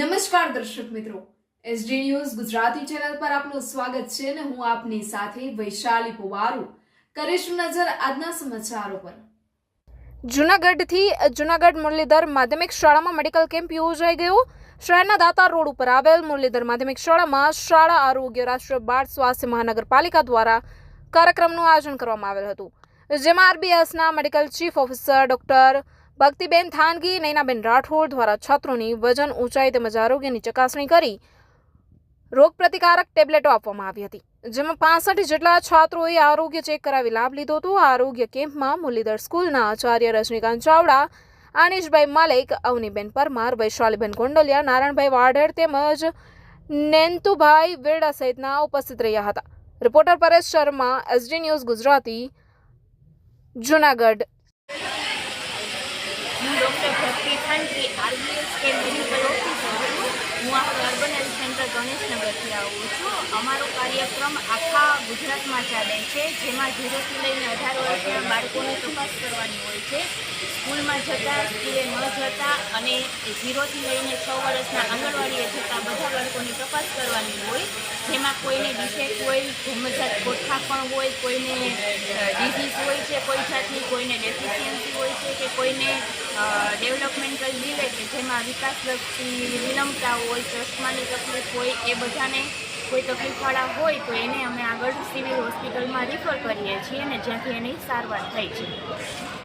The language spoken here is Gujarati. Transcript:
નમસ્કાર દર્શક મિત્રો. એસડી ન્યૂઝ ગુજરાતી ચેનલ પર આપનું સ્વાગત છે અને હું આપની સાથે વૈશાલી પુવારુ. કરીશું નજર આજના સમાચારો પર. જુનાગઢથી જુનાગઢ મુરલીધર માધ્યમિક શાળામાં મેડિકલ કેમ્પ યોજાઈ ગયો. શહેરના દાતા રોડ ઉપર આવેલ મુરલીધર માધ્યમિક શાળામાં શાળા આરોગ્ય, રાષ્ટ્રીય બાળ સ્વાસ્થ્ય મહાનગરપાલિકા દ્વારા કાર્યક્રમનું આયોજન કરવામાં આવેલ હતું. જેમાં આરબીએસના medical chief officer doctor Bhaktiben Thangi, Nainaben Rathod દ્વારા છાત્રોની વજન ઊંચાઈ તેમજ આરોગ્યની ચકાસણી કરી રોગપ્રતિકારક ટેબ્લેટો આપવામાં આવી હતી. જેમાં પાસઠ જેટલા છાત્રોએ આરોગ્ય ચેક કરાવી લાભ લીધો હતો. આરોગ્ય કેમ્પમાં મુરલીધર સ્કૂલના આચાર્ય રજનીકાંત ચાવડા, આનિશભાઈ માલિક, અવનીબેન પરમાર, વૈશાલીબેન ગોંડલિયા, નારાયણભાઈ વાઢેર તેમજ નેન્તુભાઈ વેડા સહિતના ઉપસ્થિત રહ્યા હતા. Reporter Paresh Sharma, SD news Gujarati, Junagadh. Doctor Bhakti Thanki RBS હું આપણે અર્બન હેલ્થ સેન્ટર ગણેશનગરથી આવું છું. અમારો કાર્યક્રમ આખા ગુજરાતમાં ચાલે છે. જેમાં ઝીરોથી લઈને અઢાર વર્ષના બાળકોની તપાસ કરવાની હોય છે. સ્કૂલમાં જતાં, સ્કૂલે ન જતા અને ઝીરોથી લઈને છ વર્ષના આંગણવાડીએ જતા બધા બાળકોની તપાસ કરવાની હોય. જેમાં કોઈને ડિફેક્ટ હોય, જન્મજાત ગોઠાપણ હોય, કોઈને ડિઝીઝ હોય છે કોઈ જાતની, કોઈને ડેફિશિયન્સી હોય છે કે કોઈને ડેવલપમેન્ટલ ડીલે કે જેમાં વિકાસલક્ષી વિલંબતા હોય, ચશ્માની તકલીફ હોય, એ બધાને કોઈ તકલીફવાળા હોય તો એને અમે આગળ સિવિલ હોસ્પિટલમાં રિફર કરીએ છીએ અને જ્યાંથી એની સારવાર થાય છે.